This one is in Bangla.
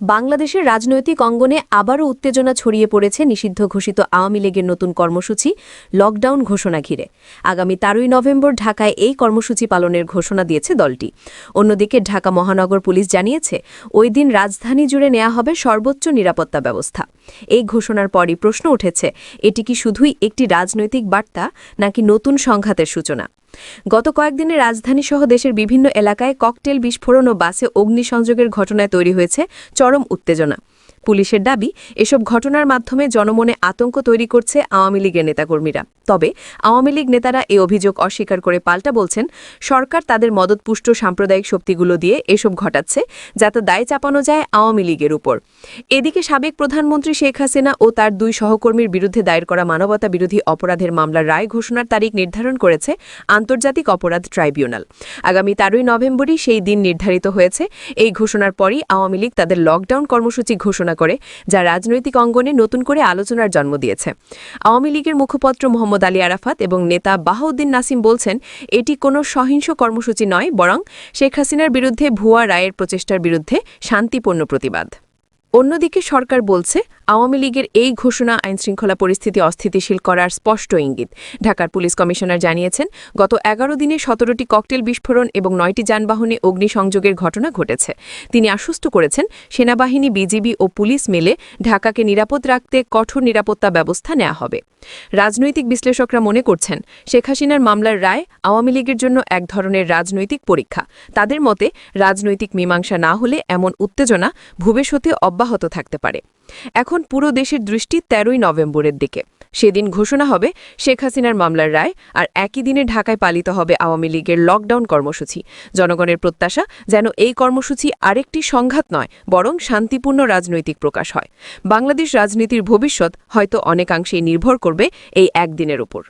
বাংলাদেশের রাজনৈতিক অঙ্গনে আবারও উত্তেজনা ছড়িয়ে পড়েছে নিষিদ্ধ ঘোষিত আওয়ামী লীগের নতুন কর্মসূচি, লকডাউন ঘোষণা ঘিরে। আগামী তেরোই নভেম্বর ঢাকায় এই কর্মসূচি পালনের ঘোষণা দিয়েছে দলটি। অন্যদিকে ঢাকা মহানগর পুলিশ জানিয়েছে, ওই দিন রাজধানী জুড়ে নেওয়া হবে সর্বোচ্চ নিরাপত্তা ব্যবস্থা। এই ঘোষণার পরই প্রশ্ন উঠেছে, এটি কি শুধুই একটি রাজনৈতিক বার্তা নাকি নতুন সংঘাতের সূচনা? গত কয়েকদিনে রাজধানীসহ দেশের বিভিন্ন এলাকায় ককটেল বিস্ফোরণ ও বাসে অগ্নিসংযোগের ঘটনায় তৈরি হয়েছে চরম উত্তেজনা। পুলিশের দাবি, এসব ঘটনার মাধ্যমে জনমনে আতঙ্ক তৈরি করছে আওয়ামী লীগের নেতাকর্মীরা। তবে আওয়ামী লীগ নেতারা এ অভিযোগ অস্বীকার করে পাল্টা বলছেন, সরকার তাদের মদতপুষ্ট সাম্প্রদায়িক শক্তিগুলো দিয়ে এসব ঘটাচ্ছে, যাতে দায় চাপানো যায় আওয়ামী লীগের উপর। এদিকে সাবেক প্রধানমন্ত্রী শেখ হাসিনা ও তার দুই সহকর্মীর বিরুদ্ধে দায়ের করা মানবতা বিরোধী অপরাধের মামলার রায় ঘোষণার তারিখ নির্ধারণ করেছে আন্তর্জাতিক অপরাধ ট্রাইব্যুনাল। আগামী তেরোই নভেম্বরই সেই দিন নির্ধারিত হয়েছে। এই ঘোষণার পরই আওয়ামী লীগ তাদের লকডাউন কর্মসূচি ঘোষণা করে, যা রাজনৈতিক অঙ্গনে নতুন করে আলোচনার জন্ম দিয়েছে। আওয়ামী লীগের মুখপত্র মোহাম্মদ আলী আরাফাত এবং নেতা বাহাউদ্দিন নাসিম বলছেন, এটি কোনো সহিংস কর্মসূচি নয়, বরং শেখ হাসিনার বিরুদ্ধে ভুয়া রায়ের প্রচেষ্টার বিরুদ্ধে শান্তিপূর্ণ প্রতিবাদ। অন্যদিকে সরকার বলছে, আওয়ামী লীগের এই ঘোষণা আইনশৃঙ্খলা পরিস্থিতি অস্থিতিশীল করার স্পষ্ট ইঙ্গিত। ঢাকার পুলিশ কমিশনার জানিয়েছেন, গত এগারো দিনে সতেরোটি ককটেল বিস্ফোরণ এবং নয়টি যানবাহনে অগ্নিসংযোগের ঘটনা ঘটেছে। তিনি আশ্বস্ত করেছেন, সেনাবাহিনী, বিজিবি ও পুলিশ মিলে ঢাকাকে নিরাপদ রাখতে কঠোর নিরাপত্তা ব্যবস্থা নেওয়া হবে। রাজনৈতিক বিশ্লেষকরা মনে করছেন, শেখ হাসিনার মামলার রায় আওয়ামী লীগের জন্য এক ধরনের রাজনৈতিক পরীক্ষা। তাদের মতে, রাজনৈতিক মীমাংসা না হলে এমন উত্তেজনা ভবিষ্যতে অব্যাহত থাকতে পারে। এখন পুরো দেশের দৃষ্টি তেরোই নভেম্বরের দিকে। সেদিন ঘোষণা হবে শেখ হাসিনার মামলার রায় আর একই দিনে ঢাকায় পালিত হবে আওয়ামী লীগের লকডাউন কর্মসূচি। জনগণের প্রত্যাশা যেন এই কর্মসূচি আরেকটি সংঘাত নয়, বরং শান্তিপূর্ণ রাজনৈতিক প্রকাশ হয়। বাংলাদেশ রাজনীতির ভবিষ্যৎ হয়তো অনেকাংশেই নির্ভর করবে এই একদিনের উপর।